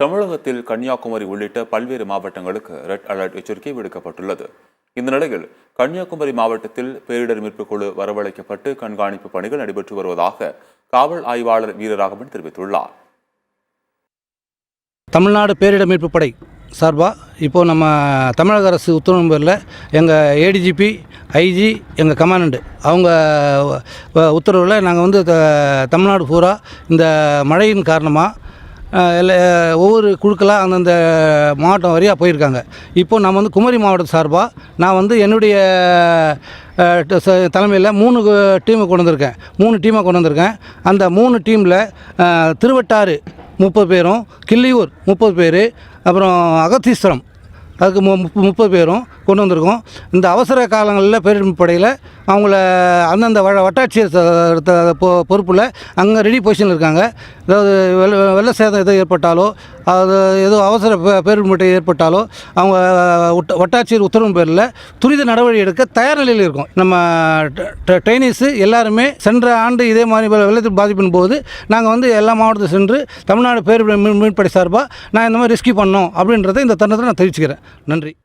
தமிழகத்தில் கன்னியாகுமரி உள்ளிட்ட பல்வேறு மாவட்டங்களுக்கு ரெட் அலர்ட் எச்சரிக்கை விடுக்கப்பட்டுள்ளது. இந்த நிலையில் கன்னியாகுமரி மாவட்டத்தில் பேரிடர் மீட்பு குழு வரவழைக்கப்பட்டு கண்காணிப்பு பணிகள் நடைபெற்று வருவதாக காவல் ஆய்வாளர் வீரராகவன் தெரிவித்துள்ளார். தமிழ்நாடு பேரிடர் மீட்பு படை சார்பாக இப்போது நம்ம தமிழக அரசு உத்தரவு பேரில் எங்கள் ஏடிஜிபி ஐஜி எங்கள் கமாண்டண்ட் அவங்க உத்தரவில் நாங்கள் வந்து த- தமிழ்நாடு பூரா இந்த மழையின் காரணமாக ஒவ்வொரு குழுக்களாக அந்தந்த மாவட்டம் வழியாக போயிருக்காங்க. இப்போ நம்ம வந்து குமரி மாவட்டம் சார்பாக நான் வந்து என்னுடைய தலைமையில் மூணு டீமை கொண்டு வந்திருக்கேன். மூணு டீமை கொண்டு வந்திருக்கேன். அந்த மூணு டீமில் திருவட்டாறு முப்பது பேரும் கிள்ளியூர் முப்பது பேர் அப்புறம் அகத்தீஸ்வரம் அதுக்கு மு முப்பது பேரும் கொண்டு வந்திருக்கோம். இந்த அவசர காலங்களில் பேரிடப்படையில் அவங்கள அந்தந்த வ வட்டாட்சியர் த- பொ- பொறுப்பில் அங்கே ரெடி பொசிஷனில் இருக்காங்க. அதாவது வெள்ள வெள்ள சேதம் எதுவும் ஏற்பட்டாலோ அது ஏதோ அவசர பே- ஏற்பட்டாலோ அவங்க வட்டாட்சியர் உத்தரவு பேரில் துரித நடவடிக்கை எடுக்க தயார் நிலையில் இருக்கும். நம்ம ட்ரைனிஸு எல்லாருமே சென்ற ஆண்டு இதே மாதிரி வெள்ளத்தில் பாதிப்பின் போது நாங்கள் வந்து எல்லா மாவட்டத்தில் சென்று தமிழ்நாடு பேரிடர் மீன் மீன்படை சார்பாக நான் இந்த மாதிரி ரெஸ்கியூ பண்ணோம் அப்படின்றத இந்த தருணத்தில் நான் தெரிவிச்சுக்கிறேன். நன்றி.